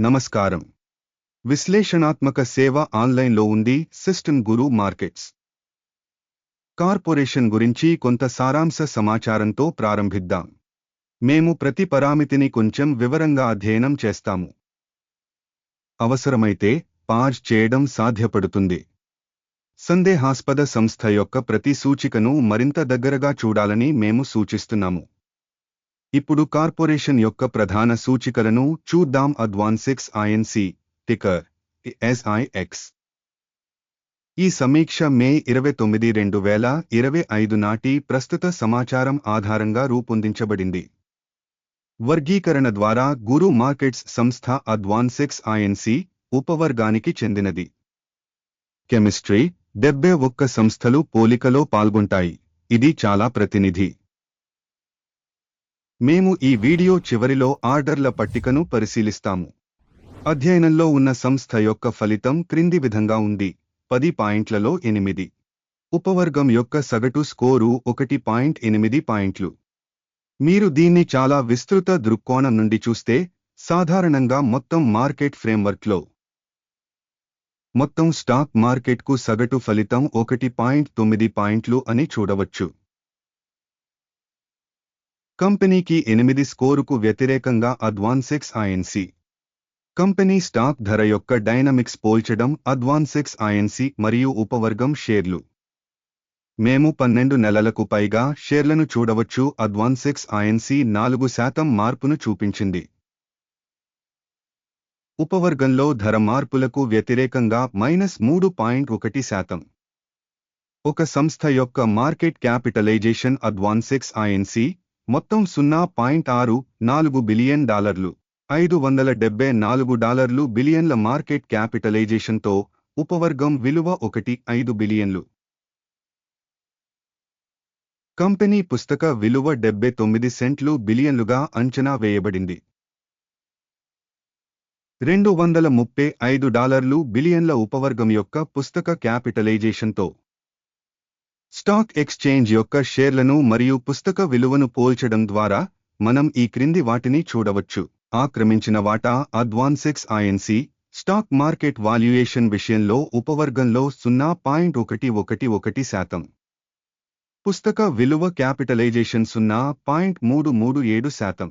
నమస్కారం. విశ్లేషణాత్మక సేవ ఆన్లైన్లో ఉంది సిస్టమ్ గురు మార్కెట్స్. కార్పొరేషన్ గురించి కొంత సారాంశ సమాచారంతో ప్రారంభిద్దాం. మేము ప్రతి పరామితిని కొంచెం వివరంగా అధ్యయనం చేస్తాము. అవసరమైతే పాజ్ చేయడం సాధ్యపడుతుంది. సందేహాస్పద సంస్థ యొక్క ప్రతి సూచికను మరింత దగ్గరగా చూడాలని మేము సూచిస్తున్నాము. ఇప్పుడు కార్పొరేషన్ యొక్క ప్రధాన సూచికలను చూద్దాం. అడ్వాన్సిక్స్ ఐఎన్సి టికర్ ఎస్ఐఎక్స్ ఈ సమీక్ష మే ఇరవై తొమ్మిది రెండు వేల ఇరవై ఐదు నాటి ప్రస్తుత సమాచారం ఆధారంగా రూపొందించబడింది. వర్గీకరణ ద్వారా గురు మార్కెట్స్ సంస్థ అడ్వాన్సిక్స్ ఐఎన్సి ఉపవర్గానికి చెందినది. కెమిస్ట్రీ డెబ్బై ఒక్క సంస్థలు పోలికలో పాల్గొంటాయి. ఇది చాలా ప్రతినిధి. మేము ఈ వీడియో చివరిలో ఆర్డర్ల పట్టికను పరిశీలిస్తాము. అధ్యయనంలో ఉన్న సంస్థ యొక్క ఫలితం క్రింది విధంగా ఉంది. పది పాయింట్లలో ఎనిమిది. ఉపవర్గం యొక్క సగటు స్కోరు ఒకటి పాయింట్ ఎనిమిది పాయింట్లు. మీరు దీన్ని చాలా విస్తృత దృక్కోణం నుండి చూస్తే సాధారణంగా మొత్తం మార్కెట్ ఫ్రేమ్వర్క్లో మొత్తం స్టాక్ మార్కెట్కు సగటు ఫలితం ఒకటి పాయింట్ తొమ్మిది పాయింట్లు అని చూడవచ్చు. కంపెనీకి ఎనిమిది స్కోరుకు వ్యతిరేకంగా అడ్వాన్సెక్స్ ఐఎన్సి కంపెనీ స్టాక్ ధర యొక్క డైనమిక్స్ పోల్చడం అడ్వాన్సెక్స్ ఐఎన్సి మరియు ఉపవర్గం షేర్లు. మేము పన్నెండు నెలలకు పైగా షేర్లను చూడవచ్చు. అడ్వాన్సెక్స్ ఐఎన్సి నాలుగు శాతం మార్పును చూపించింది. ఉపవర్గంలో ధర మార్పులకు వ్యతిరేకంగా మైనస్ మూడు పాయింట్ ఒకటి శాతం. ఒక సంస్థ యొక్క మార్కెట్ క్యాపిటలైజేషన్ అడ్వాన్సెక్స్ ఐఎన్సి మొత్తం సున్నా పాయింట్ ఆరు నాలుగు బిలియన్ డాలర్లు. ఐదు వందల డెబ్బై నాలుగు డాలర్లు బిలియన్ల మార్కెట్ క్యాపిటలైజేషన్తో ఉపవర్గం విలువ ఒకటి ఐదు బిలియన్లు. కంపెనీ పుస్తక విలువ డెబ్బై తొమ్మిది సెంట్లు బిలియన్లుగా అంచనా వేయబడింది. రెండు వందల ముప్పై ఐదు డాలర్లు బిలియన్ల ఉపవర్గం యొక్క పుస్తక క్యాపిటలైజేషన్తో స్టాక్ ఎక్స్చేంజ్ యొక్క షేర్లను మరియు పుస్తక విలువను పోల్చడం ద్వారా మనం ఈ క్రింది వాటిని చూడవచ్చు. ఆక్రమించిన వాటా AdvanSix INC stock market valuation విషయంలో ఉపవర్గంలో సున్నా పాయింట్ ఒకటి ఒకటి ఒకటి శాతం. పుస్తక విలువ క్యాపిటలైజేషన్ సున్నా పాయింట్ మూడు మూడు ఏడు శాతం.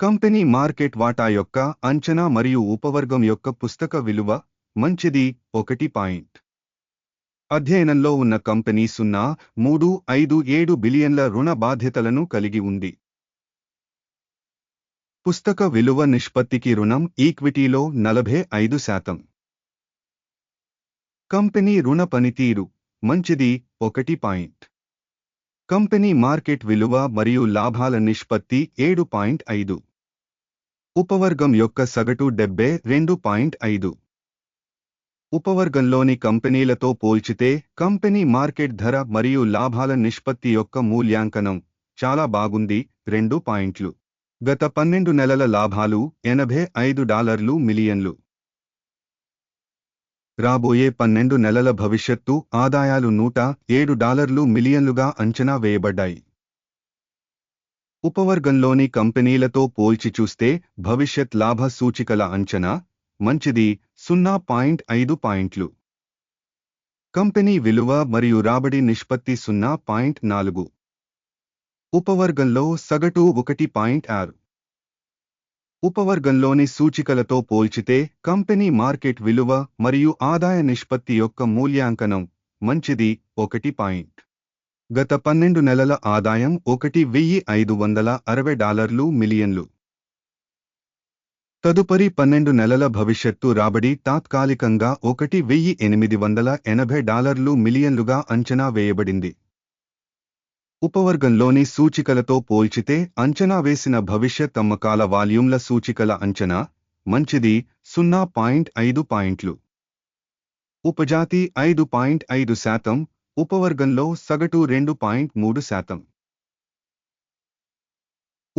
కంపెనీ మార్కెట్ వాటా యొక్క అంచనా మరియు ఉపవర్గం యొక్క పుస్తక విలువ మంచిది ఒకటి పాయింట్. అధ్యయనంలో ఉన్న కంపెనీ సున్నా మూడు ఐదు ఏడు బిలియన్ల రుణ బాధ్యతలను కలిగి ఉంది. పుస్తక విలువ నిష్పత్తికి రుణం ఈక్విటీలో నలభై ఐదు శాతం. కంపెనీ రుణ పనితీరు మంచిది ఒకటి పాయింట్. కంపెనీ మార్కెట్ విలువ మరియు లాభాల నిష్పత్తి ఏడు పాయింట్ ఐదు. ఉపవర్గం యొక్క సగటు డెబ్బై రెండు పాయింట్ ఐదు. ఉపవర్గంలోని కంపెనీలతో పోల్చితే కంపెనీ మార్కెట్ ధర మరియు లాభాల నిష్పత్తి యొక్క మూల్యాంకనం చాలా బాగుంది. రెండు పాయింట్లు. గత పన్నెండు నెలల లాభాలు ఎనభై ఐదు డాలర్లు మిలియన్లు. రాబోయే పన్నెండు నెలల భవిష్యత్తు ఆదాయాలు నూట ఏడు డాలర్లు మిలియన్లుగా అంచనా వేయబడ్డాయి. ఉపవర్గంలోని కంపెనీలతో పోల్చి చూస్తే భవిష్యత్ లాభ సూచికల అంచనా మంచిది సున్నా పాయింట్ ఐదు పాయింట్లు. కంపెనీ విలువ మరియు రాబడి నిష్పత్తి సున్నా పాయింట్ నాలుగు. ఉపవర్గంలో సగటు ఒకటి పాయింట్ ఆరు. ఉపవర్గంలోని సూచికలతో పోల్చితే కంపెనీ మార్కెట్ విలువ మరియు ఆదాయ నిష్పత్తి యొక్క మూల్యాంకనం మంచిది ఒకటి పాయింట్. గత పన్నెండు నెలల ఆదాయం ఒకటి వెయ్యి ఐదు వందల అరవై డాలర్లు మిలియన్లు. తదుపరి పన్నెండు నెలల భవిష్యత్తు రాబడి తాత్కాలికంగా ఒకటి వెయ్యి ఎనిమిది వందల ఎనభై డాలర్లు మిలియన్లుగా అంచనా వేయబడింది. ఉపవర్గంలోని సూచికలతో పోల్చితే అంచనా వేసిన భవిష్యత్ అమ్మకాల వాల్యూమ్ల సూచికల అంచనా మంచిది సున్నా పాయింట్ ఐదు పాయింట్లు. ఉపజాతి ఐదు పాయింట్ ఐదు శాతం ఉపవర్గంలో సగటు రెండు పాయింట్ మూడు శాతం.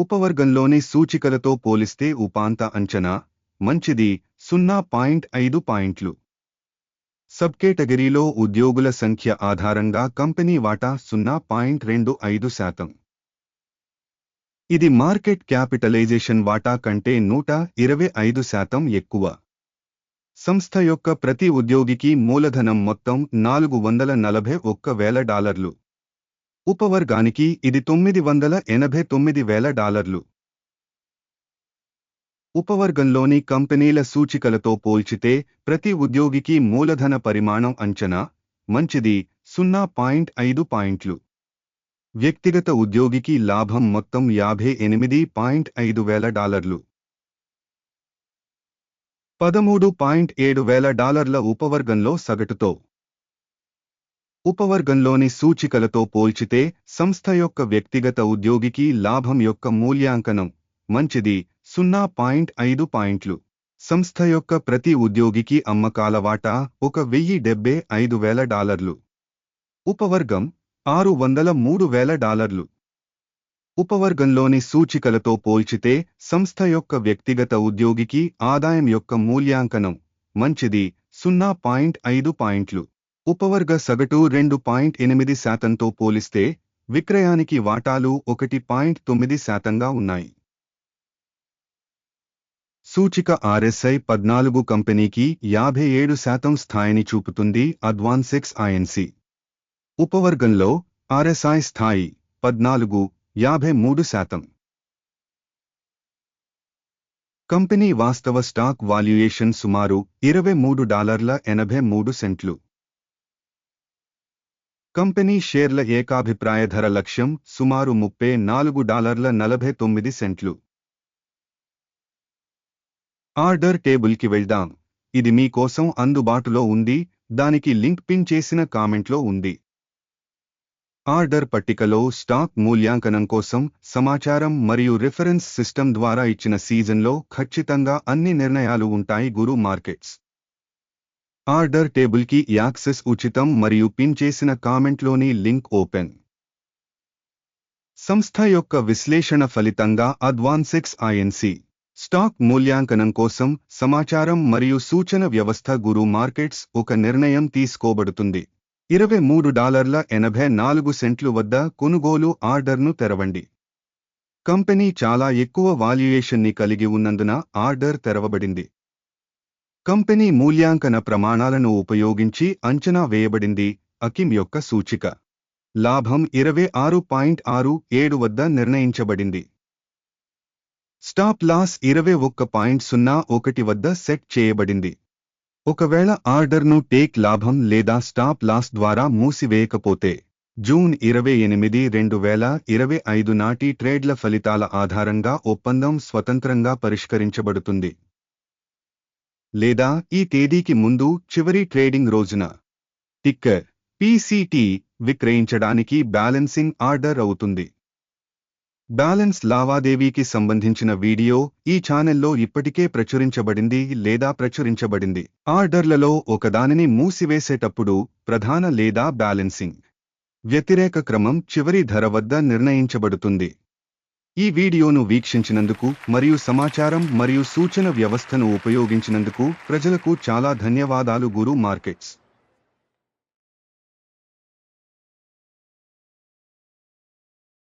ఉపవర్గంలోని సూచికలతో పోలిస్తే ఉపాంత అంచనా మంచిది సున్నా పాయింట్ ఐదు పాయింట్లు. సబ్ కేటగిరీలో ఉద్యోగుల సంఖ్య ఆధారంగా కంపెనీ వాటా సున్నా పాయింట్ రెండు ఐదు శాతం. ఇది మార్కెట్ క్యాపిటలైజేషన్ వాటా కంటే నూట ఇరవై ఐదు శాతం ఎక్కువ. సంస్థ యొక్క ప్రతి ఉద్యోగికి మూలధనం మొత్తం నాలుగు వందల నలభై ఒక్క వేల డాలర్లు. ఉపవర్గానికి ఇది తొమ్మిది వందల ఎనభై తొమ్మిది వేల డాలర్లు. ఉపవర్గంలోని కంపెనీల సూచికలతో పోల్చితే ప్రతి ఉద్యోగికి మూలధన పరిమాణం అంచనా మంచిది సున్నా పాయింట్ ఐదు పాయింట్లు. వ్యక్తిగత ఉద్యోగికి లాభం మొత్తం యాభై ఎనిమిది పాయింట్ ఐదు వేల డాలర్లు. పదమూడు పాయింట్ ఏడు వేల డాలర్ల ఉపవర్గంలో సగటుతో ఉపవర్గంలోని సూచికలతో పోల్చితే సంస్థ యొక్క వ్యక్తిగత ఉద్యోగికి లాభం యొక్క మూల్యాంకనం మంచిది సున్నా పాయింట్ ఐదు పాయింట్లు. సంస్థ యొక్క ప్రతి ఉద్యోగికి అమ్మకాల వాటా ఒక వెయ్యి డెబ్బే ఐదు వేల డాలర్లు. ఉపవర్గం ఆరు వందల మూడు వేల డాలర్లు. ఉపవర్గంలోని సూచికలతో పోల్చితే సంస్థ యొక్క వ్యక్తిగత ఉద్యోగికి ఆదాయం యొక్క మూల్యాంకనం మంచిది సున్నా పాయింట్ ఐదు పాయింట్లు. ఉపవర్గ సగటు రెండు పాయింట్ ఎనిమిది శాతంతో పోలిస్తే విక్రయానికి వాటాలు ఒకటి పాయింట్ తొమ్మిది శాతంగా ఉన్నాయి. సూచిక ఆర్ఎస్ఐ పద్నాలుగు కంపెనీకి యాభై ఏడు శాతం స్థాయిని చూపుతుంది అడ్వాన్సెక్స్ ఐఎన్సి ఉపవర్గంలో ఆర్ఎస్ఐ స్థాయి పద్నాలుగు యాభై మూడు శాతం. కంపెనీ వాస్తవ స్టాక్ వాల్యుయేషన్ సుమారు ఇరవై మూడు డాలర్ల ఎనభై మూడు సెంట్లు. కంపెనీ షేర్ల ఏకాభిప్రాయ ధర లక్ష్యం సుమారు ముప్పై నాలుగు డాలర్ల నలభై తొమ్మిది సెంట్లు. ఆర్డర్ టేబుల్కి వెళ్దాం. ఇది మీకోసం అందుబాటులో ఉంది. దానికి లింక్ పిన్ చేసిన కామెంట్లో ఉంది. ఆర్డర్ పట్టికలో స్టాక్ మూల్యాంకనం కోసం సమాచారం మరియు రిఫరెన్స్ సిస్టమ్ ద్వారా ఇచ్చిన సీజన్లో ఖచ్చితంగా అన్ని నిర్ణయాలు ఉంటాయి గురు మార్కెట్స్. ఆర్డర్ టేబుల్కి యాక్సెస్ ఉచితం మరియు పిన్ చేసిన కామెంట్లోని లింక్ ఓపెన్. సంస్థ యొక్క విశ్లేషణ ఫలితంగా అడ్వాన్సెక్స్ ఐఎన్సి స్టాక్ మూల్యాంకనం కోసం సమాచారం మరియు సూచన వ్యవస్థ గురు మార్కెట్స్ ఒక నిర్ణయం తీసుకోబడుతుంది. ఇరవై మూడు డాలర్ల ఎనభై నాలుగు సెంట్లు వద్ద కొనుగోలు ఆర్డర్ను తెరవండి. కంపెనీ చాలా ఎక్కువ వాల్యుయేషన్ని కలిగి ఉన్నందున ఆర్డర్ తెరవబడింది. కంపెనీ మూల్యాంకన ప్రమాణాలను ఉపయోగించి అంచనా వేయబడింది అకిమ్ యొక్క సూచిక. లాభం ఇరవై ఆరు పాయింట్ ఆరు ఏడు వద్ద నిర్ణయించబడింది. స్టాప్ లాస్ ఇరవై ఒక్క పాయింట్ సున్నా ఒకటి వద్ద సెట్ చేయబడింది. ఒకవేళ ఆర్డర్ను టేక్ లాభం లేదా స్టాప్ లాస్ ద్వారా మూసివేయకపోతే జూన్ ఇరవై ఎనిమిది రెండు వేల ఇరవై ఐదు నాటి ట్రేడ్ల ఫలితాల ఆధారంగా ఒప్పందం స్వతంత్రంగా పరిష్కరించబడుతుంది. లేదా ఈ తేదీకి ముందు చివరి ట్రేడింగ్ రోజున. టిక్కర్ పీసీటీ విక్రయించడానికి బ్యాలెన్సింగ్ ఆర్డర్ అవుతుంది. బ్యాలెన్స్ లావాదేవీకి సంబంధించిన వీడియో ఈ ఛానెల్లో ఇప్పటికే ప్రచురించబడింది లేదా ప్రచురించబడింది. ఆర్డర్లలో ఒకదానిని మూసివేసేటప్పుడు ప్రధాన లేదా బ్యాలెన్సింగ్ వ్యతిరేక క్రమం చివరి ధర వద్ద నిర్ణయించబడుతుంది. ఈ వీడియోను వీక్షించినందుకు మరియు సమాచారం మరియు సూచన వ్యవస్థను ఉపయోగించినందుకు ప్రజలకు చాలా ధన్యవాదాలు గురు మార్కెట్స్.